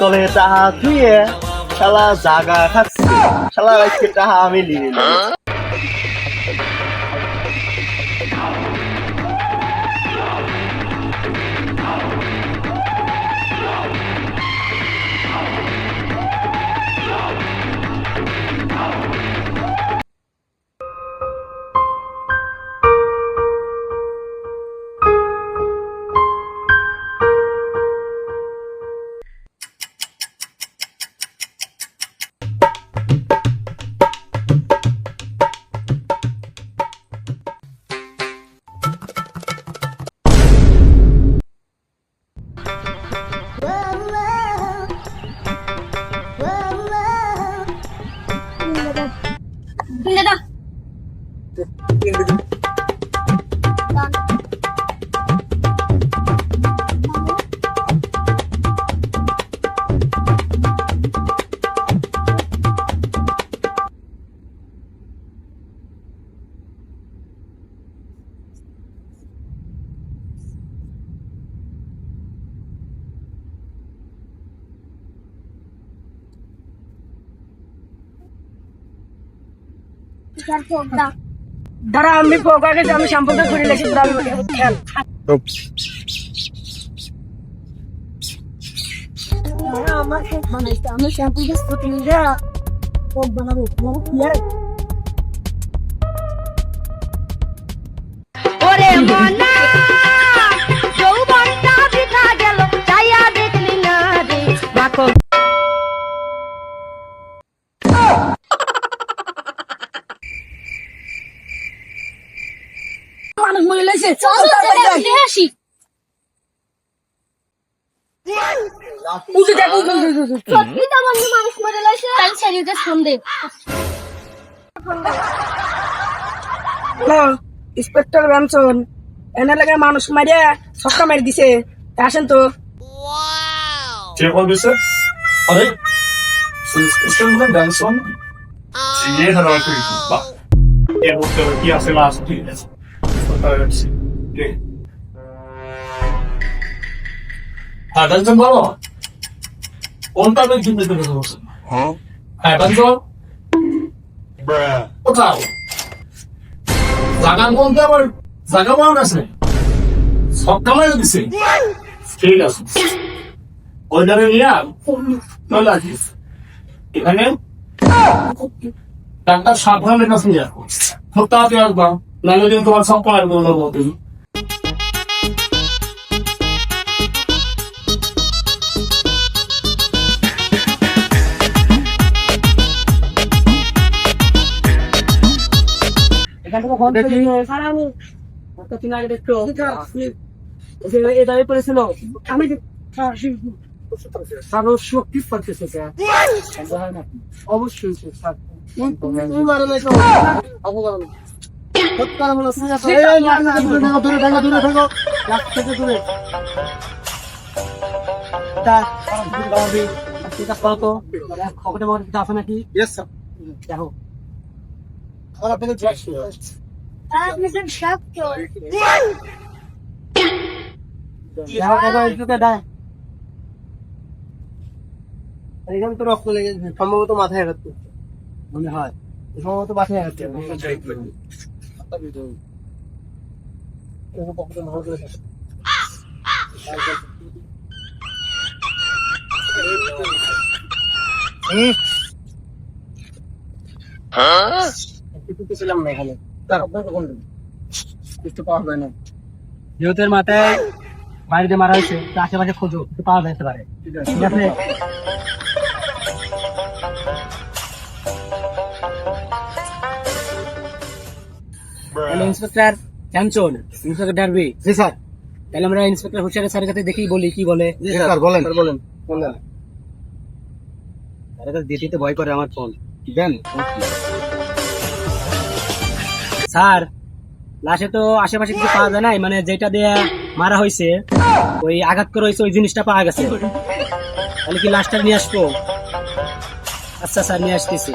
তলে টাহা ধুয়ে শালা জাগা খাচ্ছি। শালা আজকে তাহা আমি নিয়ে দাঁড়া আমি পোকা গেছে আমি শ্যাম্পুটা করে লেছি খেল। আমার বানাইতে আমি শ্যাম্পু গাছ প্রতিদিন কোক বানাবো বানাবো কি আর? আসি দেখ। সত্যি তো বন্ধু মানুষ মরে লাইছে তাই শরীরকে সন্দেহ হ্যালো ইন্সপেক্টর ব্যানসন এনে লাগে মানুষ মারিয়া মারি দিছে। আসেন তো। কে কল দিছে? আরে স্টেশন ডানসন জিয়ে ধরা করি বাহ। এর মধ্যে কি আছে আছে ঠিক আছে? ঠিক হ্যাঁ বলো। কোনটা আমি কিনতে পেরে বলছো? হ্যাঁ। কোথাও? আবার জাগা গেছে সব কামাই দিছে। ঠিক আছে। ওইটারে নিয়ে চলে আসিস। এখানে ডাক্তার সাবধানে কাছে তাড়াতাড়ি আসবা। নাহলে তোমার সব পায়ের বলব বলতে আমি শক্তি পাচ্ছে অবশ্যই স্যার খবরটা মনে আছে নাকি দেখো আপনি তো সব চোর এখানে তো রক্ত লেগেছে সম্ভবত মাথায় আঘাত করছে মনে হয়। সম্ভবত মাথায় আঘাত ছিলাম না এখানে। কিছু পাওয়া যায় না। যেহেতু মাথায় বাড়িতে মারা হয়েছে আশেপাশে খোঁজো একটু পাওয়া যেতে পারে। ঠিক আছে। Inspector Kanchan inspector Darby. জি স্যার। তাহলে আমরা ইন্সপেক্টর হুশিয়ারের স্যারের কাছে দেখি বলি কি বলে? জি স্যার বলেন। বলেন। বলেন। স্যারের কাছে দিতে ভয় করে আমার ফোন। দেন। স্যার, লাশে তো আশেপাশে কিছু পাওয়া যায় নাই মানে যেটা দিয়ে মারা হয়েছে, ওই আঘাত করে হয়েছে, ওই জিনিসটা পাওয়া গেছে। তাহলে কি লাশটা নিয়ে আসব? আচ্ছা স্যার, নিয়ে আসতেছি।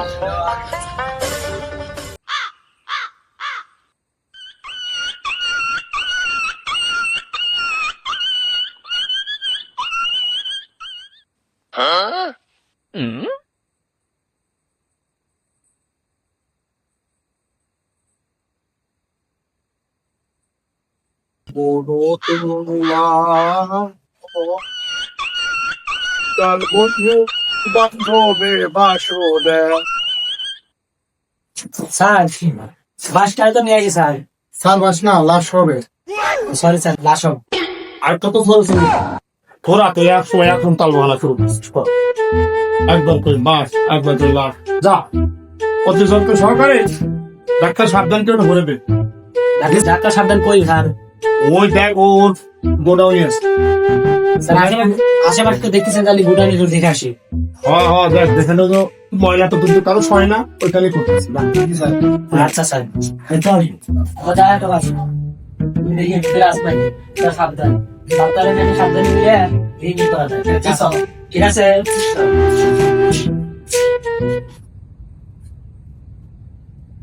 বড় বন্ধু বান্ধবে বাসরে স্যার বাসটা তো নিয়ে আসি স্যার স্যার বাস না লাশ হবে সরি স্যার লাশ হবে। আর কত বলছো তোরা তো একশো এখন তাল বানা শুরু একবার করে মাস একবার করে লাখ যা অতিরিক্ত তো সরকারে ডাক্তার সাবধান করে ভরে দে ডাক্তার সাবধান করি স্যার ওই দেখ ওর গোডাউনে আছে। আশেপাশে তো দেখতেছেন তাহলে ভুটানি একটু দেখে আসি। হ্যাঁ হ্যাঁ দেখ দেখে তো। ময়লা তো কিন্তু কারও সয় না ওইখানে করতেছে। আচ্ছা স্যার। কথা তো আছে দেখি সাবধান। সাবধানে সাবধানে নিয়ে এই করা যায়। ঠিক আছে।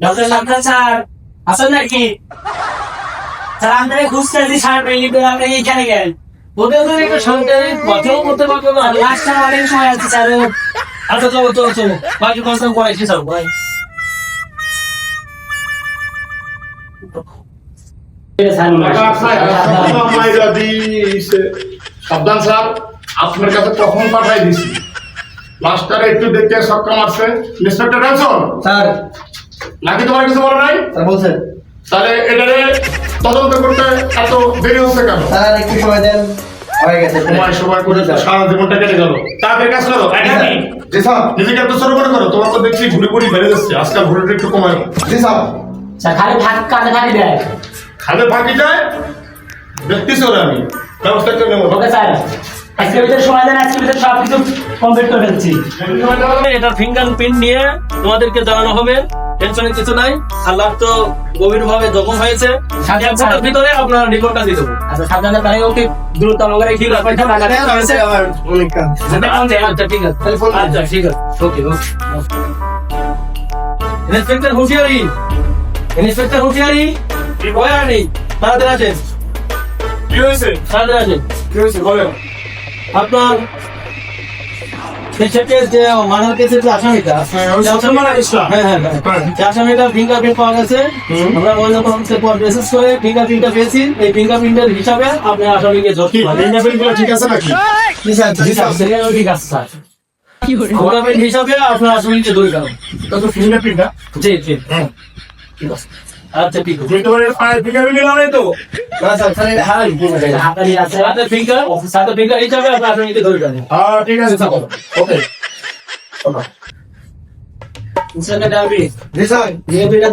ডক্টর সাবধান স্যার। আসেন নাকি? আমাদের খুঁজতে আপনি এখানে গেলেন। ওদের ওদের একটু সন্তান কথাও করতে পারব না। লাস্টটা অনেক সময় আছে স্যার। আচ্ছা চলো চলো চলো। বাকি কথা করাইছি স্যার। ভাই সাবধান স্যার। আপনার কাছে কখন পাঠাই দিছি। লাস্টারে একটু দেখতে সক্ষম আছে। Inspector sir. নাকি তোমার কিছু বলো নাই? স্যার বলছেন। তাহলে এটারে তদন্ত করতে এত দেরি হচ্ছে কেন? স্যার একটু সময় দেন। হয়ে গেছে। সময় সময় করে সারা জীবনটা কেটে গেল। কাজ করো একাকি জি স্যার। নিজেকে এত ছোট করে করো তোমার তো দেখছি ঘুরে ঘুরে বেড়ে যাচ্ছে। আজকাল ঘুরেটা একটু কমায় জি স্যার। স্যার খালি ভাগ কাজে দেয়। খালে ফাঁকি যায় দেখতেছি ওরা আমি। ব্যবস্থা করে নেব। Okay sir. আজকের ভিতরে সময় দেন আজকের ভিতরে সব কিছু কমপ্লিট করে ফেলছি। এটার ফিঙ্গার প্রিন্ট নিয়ে তোমাদেরকে জানানো হবে। টেনশনের কিছু নাই। আল্লাহ তো গভীর ভাবে জখম হয়েছে। এক ঘণ্টার ভিতরে আপনার রিপোর্টটা দিয়ে দেবো। আচ্ছা সাবধানে তাহলে ওকে দ্রুত এই ঠিক আছে আচ্ছা ঠিক আছে। আচ্ছা ঠিক আছে ওকে ওকে। ইন্সপেক্টর হুঁশিয়ারি। ইন্সপেক্টর হুঁশিয়ারি বয়ার নেই। তাড়াতাড়ি আসেন। কি হয়েছে? তাড়াতাড়ি আসেন। কি হয়েছে? বলেন। আপনার দেশের যে মার্ডার কেসের যে আসামিটা যে আসামিটা- হ্যাঁ হ্যাঁ হ্যাঁ। ফিঙ্গারপ্রিন্ট পাওয়া গেছে। আমরা মহিলা কনস্টেবল পর মেসেজ করে ফিঙ্গারপ্রিন্টটা পেয়েছি। এই ফিঙ্গারপ্রিন্টের হিসাবে আপনি আসামিকে ধরতে পারেন ঠিক আছে নাকি? জি স্যার জি স্যার। ঠিক আছে স্যার। ফিঙ্গারপ্রিন্ট হিসাবে আপনার আসামিকে ধরে গেল তো ফিঙ্গারপ্রিন্টটা জি জি। হ্যাঁ। ঠিক আছে। আচ্ছা ঠিক আছে। ফিঙ্গারপ্রিন্ট তো?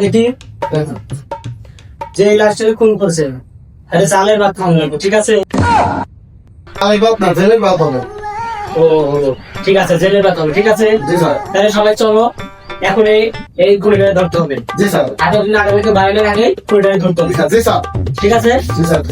দেখি। যে লাস্টে খুন করছে আরে চালের ভাত খাওয়া ঠিক আছে? আমি বাদ না জেলের হবে। ও ঠিক আছে জেলের ভাত হবে ঠিক আছে? তাহলে সবাই চলো। এখন এই গুলিটা ধরতে হবে। জি স্যার। এতদিন আগামীকে বাইরে আগে কুড়িটা ধরতে হবে। জি স্যার। ঠিক আছে? জি স্যার।